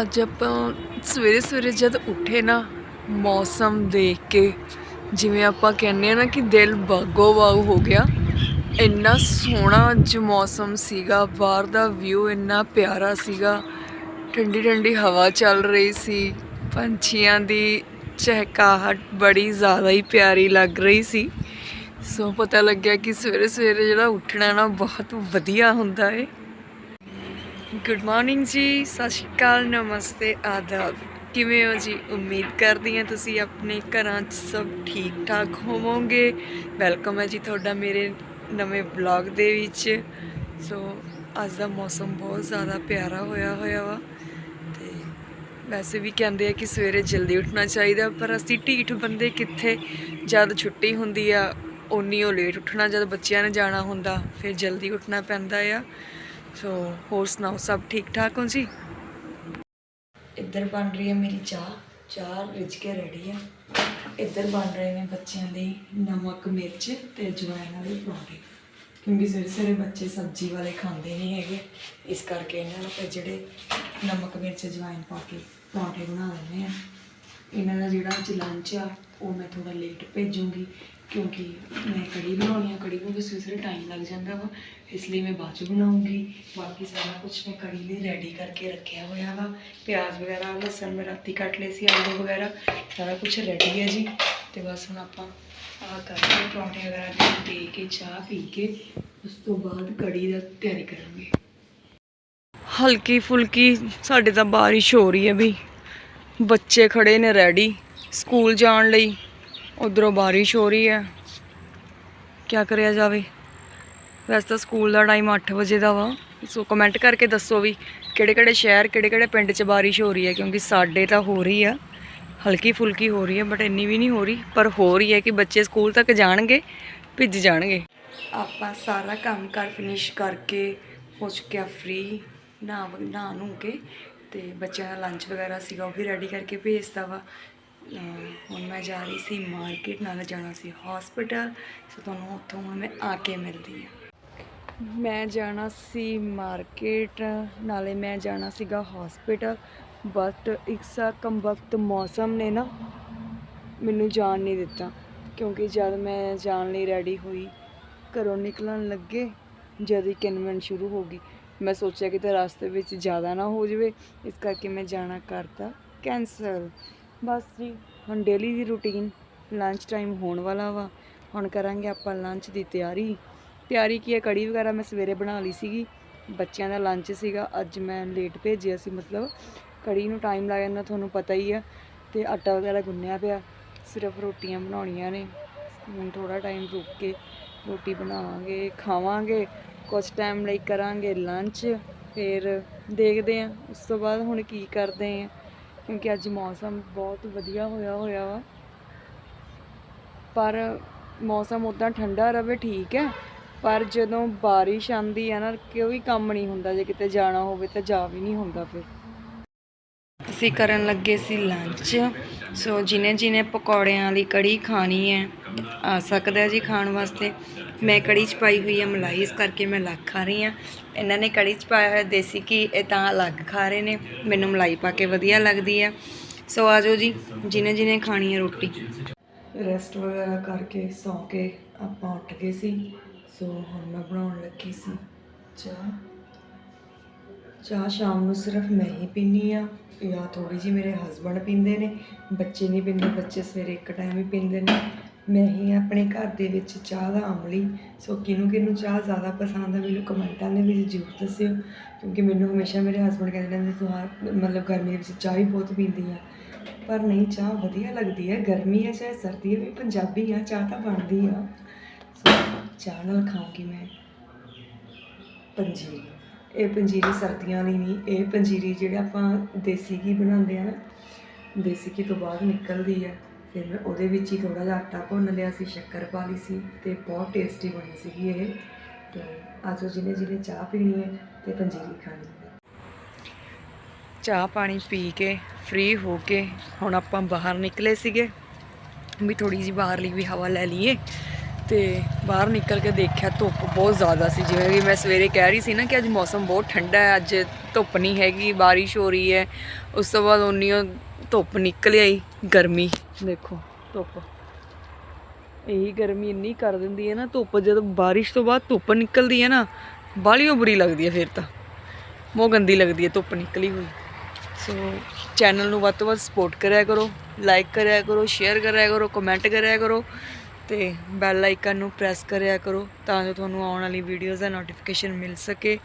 ਅੱਜ ਆਪਾਂ ਸਵੇਰੇ ਸਵੇਰੇ ਜਦ ਉੱਠੇ ਨਾ, ਮੌਸਮ ਦੇਖ ਕੇ ਜਿਵੇਂ ਆਪਾਂ ਕਹਿੰਦੇ ਆ ਨਾ ਕਿ ਦਿਲ ਬਾਗੋ ਬਾਗ ਹੋ ਗਿਆ। ਇੰਨਾ ਸੋਹਣਾ ਅੱਜ ਮੌਸਮ ਸੀਗਾ, ਬਾਹਰ ਦਾ ਵਿਊ ਇੰਨਾ ਪਿਆਰਾ ਸੀਗਾ। ਠੰਡੀ ਠੰਡੀ ਹਵਾ ਚੱਲ ਰਹੀ ਸੀ, ਪੰਛੀਆਂ ਦੀ ਚਹਿਕਾਹਟ ਬੜੀ ਜ਼ਿਆਦਾ ਹੀ ਪਿਆਰੀ ਲੱਗ ਰਹੀ ਸੀ। ਸੋ ਪਤਾ ਲੱਗਿਆ ਕਿ ਸਵੇਰੇ ਸਵੇਰੇ ਜਿਹੜਾ ਉੱਠਣਾ ਨਾ ਬਹੁਤ ਵਧੀਆ ਹੁੰਦਾ ਏ। ਗੁੱਡ ਮਾਰਨਿੰਗ ਜੀ, ਸਤਿ ਸ਼੍ਰੀ ਅਕਾਲ, ਨਮਸਤੇ, ਆਦਾਬ। ਕਿਵੇਂ ਹੋ ਜੀ? ਉਮੀਦ ਕਰਦੀ ਹਾਂ ਤੁਸੀਂ ਆਪਣੇ ਘਰਾਂ 'ਚ ਸਭ ਠੀਕ ਠਾਕ ਹੋਵੋਗੇ। ਵੈਲਕਮ ਹੈ ਜੀ ਤੁਹਾਡਾ ਮੇਰੇ ਨਵੇਂ ਵਲੌਗ ਦੇ ਵਿੱਚ। ਸੋ ਅੱਜ ਦਾ ਮੌਸਮ ਬਹੁਤ ਜ਼ਿਆਦਾ ਪਿਆਰਾ ਹੋਇਆ ਹੋਇਆ ਵਾ। ਤੇ ਵੈਸੇ ਵੀ ਕਹਿੰਦੇ ਆ ਕਿ ਸਵੇਰੇ ਜਲਦੀ ਉੱਠਣਾ ਚਾਹੀਦਾ, ਪਰ ਅਸੀਂ ਢੀਠ ਬੰਦੇ ਕਿੱਥੇ? ਜਦ ਛੁੱਟੀ ਹੁੰਦੀ ਆ ਉਨੀ ਉਹ ਲੇਟ ਉੱਠਣਾ, ਜਦ ਬੱਚਿਆਂ ਨੇ ਜਾਣਾ ਹੁੰਦਾ, ਫਿਰ ਜਲਦੀ ਉੱਠਣਾ ਪੈਂਦਾ ਆ। ਸੋ ਹੋਰ ਸੁਣਾਓ, ਸਭ ਠੀਕ ਠਾਕ ਹੋ ਜੀ? ਇੱਧਰ ਬਣ ਰਹੀ ਹੈ ਮੇਰੀ ਚਾਹ ਚਾਹ ਰਿੱਝ ਕੇ ਰੈਡੀ ਆ। ਇੱਧਰ ਬਣ ਰਹੇ ਨੇ ਬੱਚਿਆਂ ਲਈ ਨਮਕ, ਮਿਰਚ ਤੇ ਜਵਾਇਨ ਵਾਲੇ ਪਰੌਂਠੇ। ਕਿਉਂਕਿ ਸਵੇਰੇ ਸਵੇਰੇ ਬੱਚੇ ਸਬਜ਼ੀ ਵਾਲੇ ਖਾਂਦੇ ਨਹੀਂ ਹੈਗੇ, ਇਸ ਕਰਕੇ ਇਹਨਾਂ ਨੂੰ ਫਿਰ ਜਿਹੜੇ ਨਮਕ, ਮਿਰਚ ਜਵਾਇਨ ਪਾ ਕੇ ਪਰੌਂਠੇ ਬਣਾ ਲੈਂਦੇ ਆ। ਇਹਨਾਂ ਦਾ ਜਿਹੜਾ ਅੱਜ ਲੰਚ ਆ ਉਹ ਮੈਂ ਥੋੜਾ ਲੇਟ ਭੇਜੂੰਗੀ ਕਿਉਂਕਿ ਮੈਂ ਕੜੀ ਬਣਾਉਣੀ ਆ ਕੜੀ ਨੂੰ ਵੀ ਸਵੇਰੇ ਟਾਈਮ ਲੱਗ ਜਾਂਦਾ ਵਾ, ਇਸ ਲਈ ਮੈਂ ਬਾਅਦ ਚ ਬਣਾਉਂਗੀ। ਬਾਕੀ ਸਾਰਾ ਕੁਝ ਮੈਂ ਕੜੀ ਲਈ ਰੈਡੀ ਕਰਕੇ ਰੱਖਿਆ ਹੋਇਆ ਵਾ। ਪਿਆਜ਼ ਵਗੈਰਾ, ਲਸਣ ਮੈਂ ਰਾਤੀ ਕੱਟ ਲਏ ਸੀ, ਆਲੂ ਵਗੈਰਾ, ਸਾਰਾ ਕੁਝ ਰੈਡੀ ਹੈ ਜੀ। ਤੇ ਬਸ ਹੁਣ ਆਪਾਂ ਆਹ ਕਰਕੇ ਪਰੌਂਠੇ ਵਗੈਰਾ ਦੇ ਦੇ ਕੇ, ਚਾਹ ਪੀ ਕੇ, ਉਸ ਤੋਂ ਬਾਅਦ ਕੜੀ ਦਾ ਤਿਆਰੀ ਕਰਾਂਗੇ। ਹਲਕੀ ਫੁਲਕੀ, ਸਾਡੇ ਤਾਂ ਬਾਰਿਸ਼ ਹੋ ਰਹੀ ਹੈ ਵੀ। ਬੱਚੇ ਖੜੇ ਨੇ ਰੈਡੀ ਸਕੂਲ ਜਾਣ ਲਈ। ਉਧਰੋਂ ਬਾਰਿਸ਼ ਹੋ ਰਹੀ ਹੈ। ਕੀ ਕਰਿਆ ਜਾਵੇ? ਵੈਸੇ ਤਾਂ ਸਕੂਲ ਦਾ ਟਾਈਮ 8 ਵਜੇ ਦਾ ਵਾ। ਸੋ ਕਮੈਂਟ ਕਰਕੇ ਦੱਸੋ ਵੀ ਕਿਹੜੇ ਕਿਹੜੇ ਸ਼ਹਿਰ, ਕਿਹੜੇ ਕਿਹੜੇ ਪਿੰਡ 'ਚ ਬਾਰਿਸ਼ ਹੋ ਰਹੀ ਹੈ? ਕਿਉਂਕਿ ਸਾਡੇ ਤਾਂ ਹੋ ਰਹੀ ਆ। ਹਲਕੀ ਫੁਲਕੀ ਹੋ ਰਹੀ ਹੈ ਬਟ ਇੰਨੀ ਵੀ ਨਹੀਂ ਹੋ ਰਹੀ। ਪਰ ਹੋ ਰਹੀ ਹੈ ਕਿ ਬੱਚੇ ਸਕੂਲ ਤੱਕ ਜਾਣਗੇ, ਭਿੱਜ ਜਾਣਗੇ। ਆਪਾਂ ਸਾਰਾ ਕੰਮ ਕਰ ਫਿਨਿਸ਼ ਕਰਕੇ ਹੋ ਚੁੱਕਿਆ ਫ੍ਰੀ ਨਹਾ ਨਹਾ ਨੂੰ ਕੇ ਤੇ ਬੱਚਿਆਂ ਦਾ ਲੰਚ ਵਗੈਰਾ ਸੀਗਾ, ਉਹ ਵੀ ਰੈਡੀ ਕਰਕੇ ਭੇਜਤਾ ਵਾ। ਹੁਣ ਮੈਂ ਜਾ ਰਹੀ ਸੀ ਮਾਰਕੀਟ, ਨਾਲ ਜਾਣਾ ਸੀ ਹਸਪੀਟਲ ਸੋ ਤੁਹਾਨੂੰ ਉੱਥੋਂ ਹੁਣ ਮੈਂ ਆ ਕੇ ਮਿਲਦੀ ਹਾਂ। ਮੈਂ ਜਾਣਾ ਸੀ ਮਾਰਕੀਟ, ਨਾਲੇ ਮੈਂ ਜਾਣਾ ਸੀਗਾ ਹਸਪੀਟਲ ਬਟ ਇੱਕ ਸਾ ਕਮ ਵਕਤ ਮੌਸਮ ਨੇ ਨਾ ਮੈਨੂੰ ਜਾਣ ਨਹੀਂ ਦਿੱਤਾ, ਕਿਉਂਕਿ ਜਦ ਮੈਂ ਜਾਣ ਲਈ ਰੈਡੀ ਹੋਈ, ਘਰੋਂ ਨਿਕਲਣ ਲੱਗੇ, ਜਦ ਹੀ ਕਿਨਮਨ ਸ਼ੁਰੂ ਹੋ ਗਈ, ਮੈਂ ਸੋਚਿਆ ਕਿ ਤੇ ਰਸਤੇ ਵਿੱਚ ਜ਼ਿਆਦਾ ਨਾ ਹੋ ਜਾਵੇ, ਇਸ ਕਰਕੇ ਮੈਂ ਜਾਣਾ ਕਰਤਾ ਕੈਂਸਲ ਬਸ ਜੀ, ਹੁਣ ਡੇਲੀ ਦੀ ਰੂਟੀਨ ਲੰਚ ਟਾਈਮ ਹੋਣ ਵਾਲਾ ਵਾ। ਹੁਣ ਕਰਾਂਗੇ ਆਪਾਂ ਲੰਚ ਦੀ ਤਿਆਰੀ। ਤਿਆਰੀ ਕੀ ਹੈ? ਕੜੀ ਵਗੈਰਾ ਮੈਂ ਸਵੇਰੇ ਬਣਾ ਲਈ ਸੀਗੀ। ਬੱਚਿਆਂ ਦਾ ਲੰਚ ਸੀਗਾ। ਅੱਜ ਮੈਂ ਲੇਟ ਭੇਜਿਆ ਸੀ, ਮਤਲਬ ਕੜੀ ਨੂੰ ਟਾਈਮ ਲੱਗ ਜਾਂਦਾ ਤੁਹਾਨੂੰ ਪਤਾ ਹੀ ਆ। ਤੇ ਆਟਾ ਵਗੈਰਾ ਗੁੰਨਿਆ ਪਿਆ। ਸਿਰਫ ਰੋਟੀਆਂ ਬਣਾਉਣੀਆਂ ਨੇ। ਹੁਣ ਥੋੜਾ ਟਾਈਮ ਰੁਕ ਕੇ ਰੋਟੀ ਬਣਾਵਾਂਗੇ, ਖਾਵਾਂਗੇ। ਕੁਝ ਟਾਈਮ ਲਈ ਕਰਾਂਗੇ ਲੰਚ ਫਿਰ ਦੇਖਦੇ ਹਾਂ, ਉਸ ਤੋਂ ਬਾਅਦ ਹੁਣ ਕੀ ਕਰਦੇ ਹਾਂ। ਕਿਉਂਕਿ ਅੱਜ ਮੌਸਮ ਬਹੁਤ ਵਧੀਆ ਹੋਇਆ ਹੋਇਆ ਵਾ। ਪਰ ਮੌਸਮ ਉਦਾਂ ਠੰਡਾ ਰਵੇ, ਠੀਕ ਹੈ। ਪਰ ਜਦੋਂ ਬਾਰਿਸ਼ ਆਂਦੀ ਹੈ ਨਾ, ਕੋਈ ਕੰਮ ਨਹੀਂ ਹੁੰਦਾ। ਜੇ ਕਿਤੇ ਜਾਣਾ ਹੋਵੇ ਤਾਂ ਜਾ ਵੀ ਨਹੀਂ ਹੁੰਦਾ ਫਿਰ। ਅਸੀਂ ਕਰਨ ਲੱਗੇ ਸੀ ਲੰਚ ਸੋ ਜਿਨੇ ਜਿਨੇ ਪਕੌੜਿਆਂ ਵਾਲੀ ਕੜੀ ਖਾਣੀ ਹੈ, ਆ ਸਕਦਾ ਜੀ ਖਾਣ ਵਾਸਤੇ। ਮੈਂ ਕੜੀ ਚ ਪਾਈ ਹੋਈ ਹੈ, ਮਲਾਈ ਇਸ ਕਰਕੇ ਮੈਂ ਅਲੱਗ ਖਾ ਰਹੀ ਹਾਂ। ਇਹਨਾਂ ਨੇ ਕੜੀ ਚ ਪਾਇਆ ਹੋਇਆ ਦੇਸੀ ਘੀ, ਇਹ ਤਾਂ ਅਲੱਗ ਖਾ ਰਹੇ ਨੇ। ਮੈਨੂੰ ਮਲਾਈ ਪਾ ਕੇ ਵਧੀਆ ਲੱਗਦੀ ਹੈ। ਸੋ ਆਜੋ ਜੀ, ਜਿਨੇ ਜਿਨੇ ਖਾਣੀ ਹੈ ਰੋਟੀ। ਰੈਸਟ ਵਗੈਰਾ ਕਰਕੇ ਸੌਂ ਕੇ ਆਪਾਂ ਉੱਠ ਗਏ ਸੀ। ਸੋ ਹੁਣ ਮੈਂ ਬਣਾਉਣ ਲੱਗੀ ਸੀ ਚਾਹ। ਚਾਹ ਸ਼ਾਮ ਨੂੰ ਸਿਰਫ ਮੈਂ ਹੀ ਪੀਨੀ ਆ ਜਾਂ ਥੋੜੀ ਜੀ ਮੇਰੇ ਹਸਬੰਡ ਪੀਂਦੇ ਨੇ, ਬੱਚੇ ਨਹੀਂ ਪੀਂਦੇ, ਬੱਚੇ ਸਵੇਰੇ ਇੱਕ ਟਾਈਮ ਹੀ ਪੀਂਦੇ ਨੇ। ਮੈਂ ਹੀ ਆਪਣੇ ਘਰ ਦੇ ਵਿੱਚ ਚਾਹ ਦਾ ਅਮਲੀ ਸੋ ਕਿਹਨੂੰ ਕਿਹਨੂੰ ਚਾਹ ਜ਼ਿਆਦਾ ਪਸੰਦ ਆ, ਮੈਨੂੰ ਕਮੈਂਟਾਂ ਦੇ ਵਿੱਚ ਜ਼ਰੂਰ ਦੱਸਿਓ, ਕਿਉਂਕਿ ਮੈਨੂੰ ਹਮੇਸ਼ਾ ਮੇਰੇ ਹਸਬੰਡ ਕਹਿੰਦੇ ਰਹਿੰਦੇ, ਤੂੰ ਹਰ, ਮਤਲਬ ਗਰਮੀ ਦੇ ਵਿੱਚ ਚਾਹ ਹੀ ਬਹੁਤ ਪੀਂਦੀ ਆ। ਪਰ ਨਹੀਂ, ਚਾਹ ਵਧੀਆ ਲੱਗਦੀ ਹੈ ਗਰਮੀ ਹੈ ਚਾਹੇ ਸਰਦੀ ਹੈ ਵੀ ਪੰਜਾਬੀ ਆ, ਚਾਹ ਤਾਂ ਬਣਦੀ ਆ। ਸੋ ਚਾਹ ਨਾਲ ਖਾਉਂਗੀ ਮੈਂ। ਪੰਜੀਰੀ। ਇਹ ਪੰਜੀਰੀ ਸਰਦੀਆਂ ਲਈ ਨਹੀਂ, ਇਹ ਪੰਜੀਰੀ ਜਿਹੜਾ ਆਪਾਂ ਦੇਸੀ ਘੀ ਬਣਾਉਂਦੇ ਆ ਨਾ, ਦੇਸੀ ਘੀ ਤੋਂ ਬਾਅਦ ਨਿਕਲਦੀ ਆ। ਫਿਰ ਮੈਂ ਉਹਦੇ ਵਿੱਚ ਹੀ ਥੋੜਾ ਜਿਹਾ ਆਟਾ ਭੁੰਨ ਲਿਆ ਸੀ, ਸ਼ੱਕਰ ਪਾ ਲਈ ਸੀ ਤੇ ਬਹੁਤ ਟੇਸਟੀ ਬਣੀ ਸੀਗੀ ਇਹ। ਤੇ ਆਜੋ ਜਿਹਨੇ ਜਿਹਨੇ ਚਾਹ ਪੀਣੀ ਹੈ ਤੇ ਪੰਜੀਰੀ ਖਾਣੀ ਹੈ। ਚਾਹ ਪਾਣੀ ਪੀ ਕੇ ਫ੍ਰੀ ਹੋ ਕੇ ਹੁਣ ਆਪਾਂ ਬਾਹਰ ਨਿਕਲੇ ਸੀਗੇ। ਵੀ ਥੋੜੀ ਜਿਹੀ ਬਾਹਰਲੀ ਵੀ ਹਵਾ ਲੈ ਲਈਏ। ਤੇ ਬਾਹਰ ਨਿਕਲ ਕੇ ਦੇਖਿਆ ਧੁੱਪ ਬਹੁਤ ਜ਼ਿਆਦਾ ਸੀ। ਜਿਵੇਂ ਕਿ ਮੈਂ ਸਵੇਰੇ ਕਹਿ ਰਹੀ ਸੀ ਨਾ ਕਿ ਅੱਜ ਮੌਸਮ ਬਹੁਤ ਠੰਡਾ ਹੈ, ਅੱਜ ਧੁੱਪ ਨਹੀਂ ਹੈਗੀ, ਬਾਰਿਸ਼ ਹੋ ਰਹੀ ਹੈ। ਉਸ ਤੋਂ ਬਾਅਦ ਉਨੀ ਓ ਧੁੱਪ ਨਿਕਲ ਆਈ, ਗਰਮੀ। ਦੇਖੋ ਧੁੱਪ। ਇਹੀ ਗਰਮੀ ਇੰਨੀ ਕਰ ਦਿੰਦੀ ਹੈ ਨਾ ਧੁੱਪ, ਜਦੋਂ ਬਾਰਿਸ਼ ਤੋਂ ਬਾਅਦ ਧੁੱਪ ਨਿਕਲਦੀ ਹੈ ਨਾ ਬਾਹਲੀ ਓ ਬੁਰੀ ਲੱਗਦੀ ਹੈ ਫਿਰ ਤਾਂ। ਬਹੁਤ ਗੰਦੀ ਲੱਗਦੀ ਹੈ ਧੁੱਪ ਨਿਕਲੀ ਹੋਈ। ਸੋ ਚੈਨਲ ਨੂੰ ਵੱਧ ਤੋਂ ਵੱਧ ਸਪੋਰਟ ਕਰਿਆ ਕਰੋ ਲਾਈਕ ਕਰਿਆ ਕਰੋ ਸ਼ੇਅਰ ਕਰਿਆ ਕਰੋ ਕਮੈਂਟ ਕਰਿਆ ਕਰੋ। ਤੇ ਬੈਲ ਆਈਕਨ ਨੂੰ ਪ੍ਰੈਸ ਕਰਿਆ ਕਰੋ ਤਾਂ ਜੋ ਤੁਹਾਨੂੰ ਆਉਣ ਵਾਲੀ ਵੀਡੀਓਜ਼ ਦਾ ਨੋਟੀਫਿਕੇਸ਼ਨ ਮਿਲ ਸਕੇ।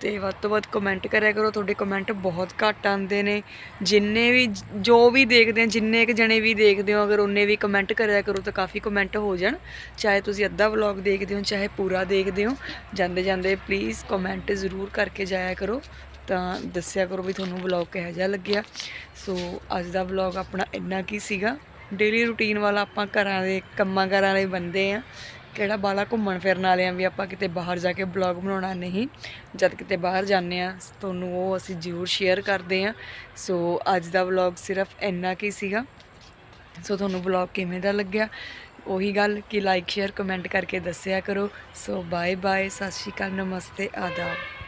ਤੇ ਵੱਧ ਤੋਂ ਵੱਧ ਕਮੈਂਟ ਕਰਿਆ ਕਰੋ, ਤੁਹਾਡੇ ਕਮੈਂਟ ਬਹੁਤ ਘੱਟ ਆਉਂਦੇ ਨੇ। ਜਿੰਨੇ ਵੀ ਜੋ ਵੀ ਦੇਖਦੇ ਆ, ਜਿੰਨੇ ਕੁ ਜਣੇ ਵੀ ਦੇਖਦੇ ਹੋ, ਅਗਰ ਉਹਨੇ ਵੀ ਕਮੈਂਟ ਕਰਿਆ ਕਰੋ ਤਾਂ ਕਾਫੀ ਕਮੈਂਟ ਹੋ ਜਾਣ। ਚਾਹੇ ਤੁਸੀਂ ਅੱਧਾ ਵਲੌਗ ਦੇਖਦੇ ਹੋ, ਚਾਹੇ ਪੂਰਾ ਦੇਖਦੇ ਹੋ, ਜਾਂਦੇ ਜਾਂਦੇ ਪਲੀਜ਼ ਕਮੈਂਟ ਜ਼ਰੂਰ ਕਰਕੇ ਜਾਇਆ ਕਰੋ। ਤਾਂ ਦੱਸਿਆ ਕਰੋ ਵੀ ਤੁਹਾਨੂੰ ਵਲੌਗ ਕਿਹੋ ਜਿਹਾ ਲੱਗਿਆ। ਸੋ ਅੱਜ ਦਾ ਵਲੌਗ ਆਪਣਾ ਇੰਨਾ ਕੀ ਸੀਗਾ। ਡੇਲੀ ਰੂਟੀਨ ਵਾਲਾ ਆਪਾਂ ਘਰਾਂ ਦੇ ਕੰਮਾਂ ਕਾਰਾਂ ਵਾਲੇ ਬੰਦੇ ਆ। ਕਿਹੜਾ ਬਾਲਾ ਘੁੰਮਣ ਫਿਰਨ ਵਾਲੇ ਆ ਵੀ ਆਪਾਂ ਕਿਤੇ ਬਾਹਰ ਜਾ ਕੇ ਵਲੌਗ ਬਣਾਉਣਾ ਨਹੀਂ। ਜਦ ਕਿਤੇ ਬਾਹਰ ਜਾਂਦੇ ਆ, ਤੁਹਾਨੂੰ ਉਹ ਅਸੀਂ ਜ਼ਰੂਰ ਸ਼ੇਅਰ ਕਰਦੇ ਆ। ਸੋ ਅੱਜ ਦਾ ਵਲੌਗ ਸਿਰਫ ਇੰਨਾ ਕੀ ਸੀਗਾ। ਸੋ ਤੁਹਾਨੂੰ ਵਲੌਗ ਕਿਵੇਂ ਦਾ ਲੱਗਿਆ? ਉਹੀ ਗੱਲ ਕਿ ਲਾਈਕ ਸ਼ੇਅਰ ਕਮੈਂਟ ਕਰਕੇ ਦੱਸਿਆ ਕਰੋ। ਸੋ ਬਾਏ ਬਾਏ ਸਤਿ ਸ਼੍ਰੀ ਅਕਾਲ, ਨਮਸਤੇ, ਆਦਾਬ।